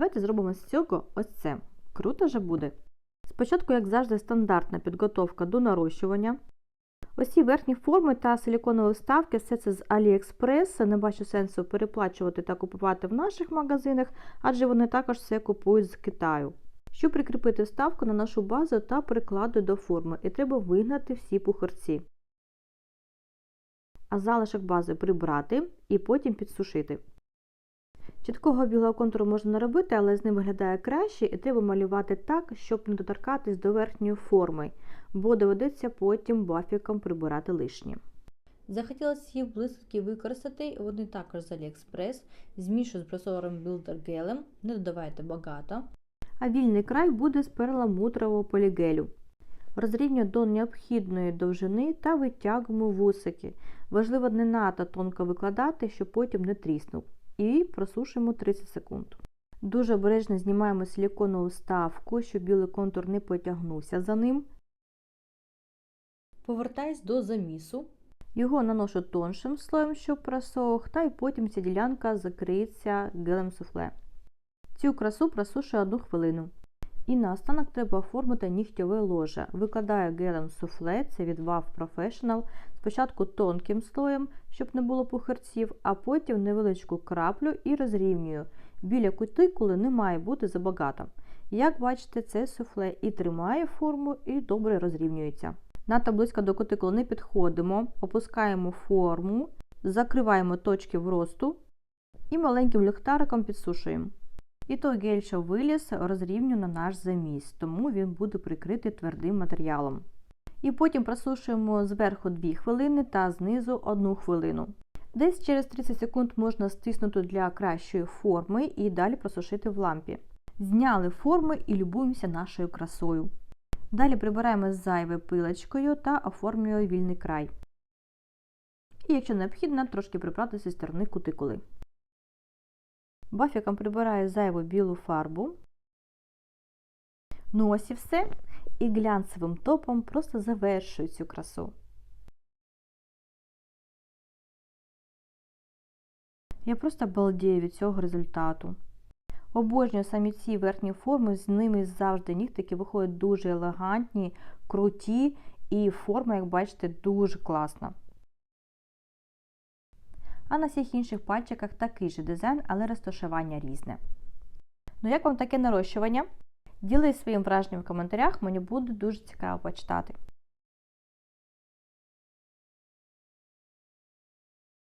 давайте зробимо з цього ось це. Круто же буде. Спочатку, як завжди, стандартна підготовка до нарощування. Ось ці верхні форми та силіконові вставки, все це з AliExpress. Не бачу сенсу переплачувати та купувати в наших магазинах, адже вони також все купують з Китаю. Щоб прикріпити вставку на нашу базу та прикладу до форми, і треба вигнати всі пухарці. А залишок бази прибрати і потім підсушити. Чіткого білого контуру можна не робити, але з ним виглядає краще, і треба малювати так, щоб не доторкатись до верхньої форми, бо доведеться потім бафіком прибирати лишнє. Захотілося їх блискітки використати, вони також з AliExpress. Змішую з просором Builder гелем, не додавайте багато. А вільний край буде з перламутрового полігелю. Розрівнюю до необхідної довжини та витягуємо вусики. Важливо не надто тонко викладати, щоб потім не тріснув. І просушуємо 30 секунд. Дуже обережно знімаємо силіконову ставку, щоб білий контур не потягнувся за ним. Повертаюсь до замісу. Його наношу тоншим слоєм, щоб просох, та й потім ця ділянка закриється гелем суфле. Цю красу просушую 1 хвилину. І наостанок треба оформити нігтєве ложе. Викладаю гелем суфле, це від WAV Professional, спочатку тонким слоєм, щоб не було пухарців, а потім невеличку краплю і розрівнюю. Біля кутикули не має бути забагато. Як бачите, це суфле і тримає форму, і добре розрівнюється. Надто близько до кутикули не підходимо, опускаємо форму, закриваємо точки вросту і маленьким ліхтариком підсушуємо. І той гель, що виліз, розрівню на наш заміс, тому він буде прикритий твердим матеріалом. І потім просушуємо зверху 2 хвилини та знизу 1 хвилину. Десь через 30 секунд можна стиснути для кращої форми і далі просушити в лампі. Зняли форми і любуємося нашою красою. Далі прибираємо зайве пилочкою та оформлюємо вільний край. І, якщо необхідно, трошки прибрати зі сторони кутикули. Бафіком прибираю зайву білу фарбу. Ну ось і все. І глянцевим топом просто завершую цю красу. Я просто балдію від цього результату. Обожнюю самі ці верхні форми, з ними завжди нігтики виходять дуже елегантні, круті, і форма, як бачите, дуже класна. А на всіх інших пальчиках такий же дизайн, але розташування різне. Ну, як вам таке нарощування? Ділись своїм враженням в коментарях, мені буде дуже цікаво почитати.